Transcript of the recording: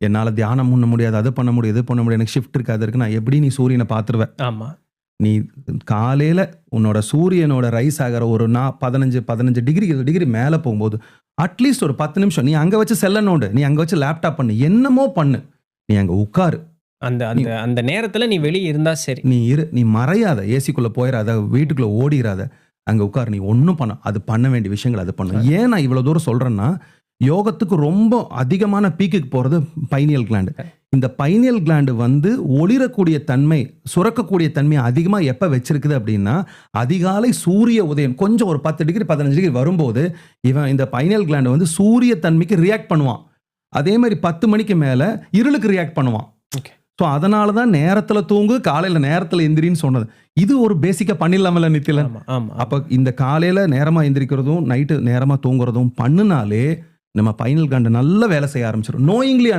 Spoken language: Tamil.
என்னால தியானம் பண்ண முடியாது அது பண்ண முடியாது இது பண்ண முடியாது. எனக்கு ஷிஃப்ட் இருக்கு அது இருக்கு நான் எப்படி நீ சூரியனை பார்த்துருவேன்? ஆமா. நீ காலையில உன்னோட சூரியனோட ரைஸ் ஆகிற ஒரு நா பதினஞ்சு பதினஞ்சு டிகிரி டிகிரி மேலே போகும்போது அட்லீஸ்ட் ஒரு பத்து நிமிஷம் நீ அங்கே வச்சு செல்ல நோண்டு நீ அங்கே வச்சு லேப்டாப் பண்ணு. என்னமோ பண்ணு. நீ அங்கே உட்காரு. அந்த அந்த அந்த நேரத்துல நீ வெளியே இருந்தா சரி. நீ இரு நீ மறையாத. ஏசிக்குள்ளே போயிடாத வீட்டுக்குள்ளே ஓடிராத அங்கே உட்காரு. நீ ஒன்றும் பண்ண அது பண்ண வேண்டிய விஷயங்கள் அது பண்ணு. ஏன் நான் இவ்வளோ தூரம் சொல்கிறேன்னா யோகத்துக்கு ரொம்ப அதிகமான பீக்குக்கு போகிறது பைனியல் கிளாண்டு இந்த பைனியல் கிளாண்டு வந்து ஒளிரக்கூடிய தன்மை சுரக்கக்கூடிய தன்மை அதிகமாக எப்போ வச்சிருக்குது அப்படின்னா அதிகாலை சூரிய உதயம் கொஞ்சம் ஒரு பத்து டிகிரி பதினஞ்சு டிகிரி வரும்போது இவன் இந்த பைனியல் கிளாண்டு வந்து சூரிய தன்மைக்கு ரியாக்ட் பண்ணுவான். அதே மாதிரி பத்து மணிக்கு மேலே இருளுக்கு ரியாக்ட் பண்ணுவான். ஸோ அதனால தான் நேரத்தில் தூங்கு காலையில் நேரத்தில் எந்திரின்னு சொன்னது. இது ஒரு பேசிக்காக பண்ணிடலாமல நித்தில? அப்போ இந்த காலையில் நேரமாக எந்திரிக்கிறதும் நைட்டு நேரமாக தூங்குறதும் பண்ணுனாலே நம்ம பைனல் காண்டு நல்ல வேலை செய்ய ஆரம்பிச்சிடும் நோயிங்லி